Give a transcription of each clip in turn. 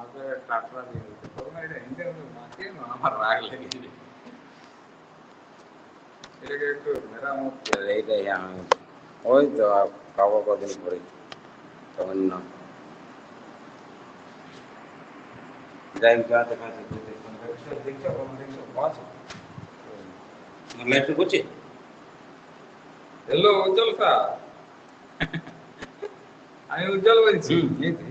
ಆದ್ರೆ transfer corona ಇದೆ ಹಿಂದೆ ಒಂದು ಮಾತೇನು ಅಮರಾಗಲಿದೆ ಇಲ್ಲಿಗೆ ಮೆರಾಮುತ್ತೆ ಇದೆ ಹೋಯ್ತು ಕಾವಾಗೋದಿನ ಬರೀ ತಗೊಂಡು ड्राइव क्या दिखा सकते थे लाइफ में कुछ हेलो उज्जवल का अभी उज्जवल बन जी ये थे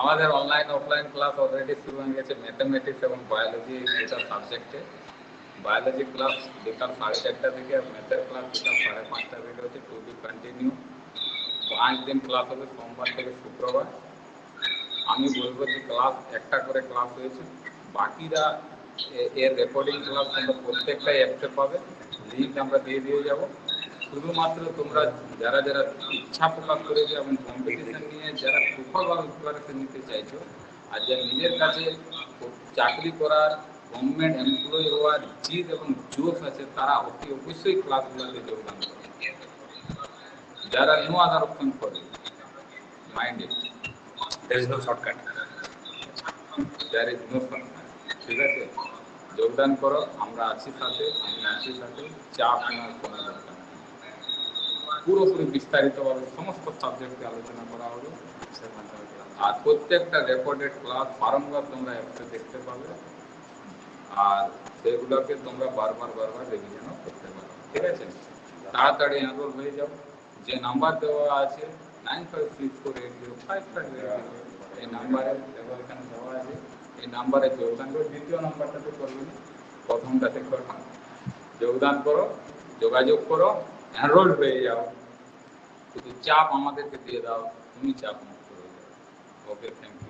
আমাদের অনলাইন অফলাইন ক্লাস অলরেডি শুরু হয়ে গেছে ম্যাথামেটিক্স এবং বায়োলজি দুটা সাবজেক্টে বায়োলজি ক্লাস বিকাল সাড়ে চারটা থেকে ম্যাথের ক্লাস বিকাল সাড়ে পাঁচটা থেকে হচ্ছে টু বি কন্টিনিউ পাঁচ দিন ক্লাস হবে সোমবার থেকে শুক্রবার। আমি বলব যে ক্লাস একটা করে ক্লাস হয়েছে। বাকিরা এর রেকর্ডিং ক্লাস তোমরা প্রত্যেকটাই অ্যাপসে পাবে। লিঙ্ক আমরা দিয়ে দিয়ে যাব। শুধুমাত্র তোমরা যারা যারা ইচ্ছা প্রকাশ করেছে এবং কম্পিটিশন নিয়ে যারা সুফলভাবে প্রিপারেশন নিতে চাইছো, আর যারা নিজের কাছে চাকরি করার গভর্নমেন্ট এমপ্লয়ি হওয়ার জিদ এবং জোশ আছে, তারা অতি অবশ্যই ক্লাসগুলোতে যোগদান করবে যারা নো আদার অপশন করবে মাইন্ডে there is no shortcut. There is no ঠিক আছে? যোগদান করো, আমরা আছি সাথে, আমি আছি সাথে, চাপ নেওয়ার কোনো। পুরোপুরি বিস্তারিতভাবে সমস্ত সাবজেক্টে আলোচনা করা হবে। আর প্রত্যেকটা রেকর্ডেড ক্লাস বারংবার তোমরা অ্যাপসে দেখতে পাবে। আর সেগুলোকে তোমরা বারবার বারবার রিভিশনও করতে পারো ঠিক আছে? তাড়াতাড়ি এনরোল হয়ে যাও। যে নাম্বার দেওয়া আছে nine five six four eight zero five five এই নাম্বারে এখানে দেওয়া আছে। এই নাম্বারে যোগদান করো। দ্বিতীয় নাম্বারটাতে করবে প্রথমটাতে করো। যোগদান করো, যোগাযোগ করো। এনরোল হয়ে যাও শুধু চাপ আমাদেরকে দিয়ে দাও তুমি চাপ মুক্ত হয়ে যাও ওকে থ্যাংক ইউ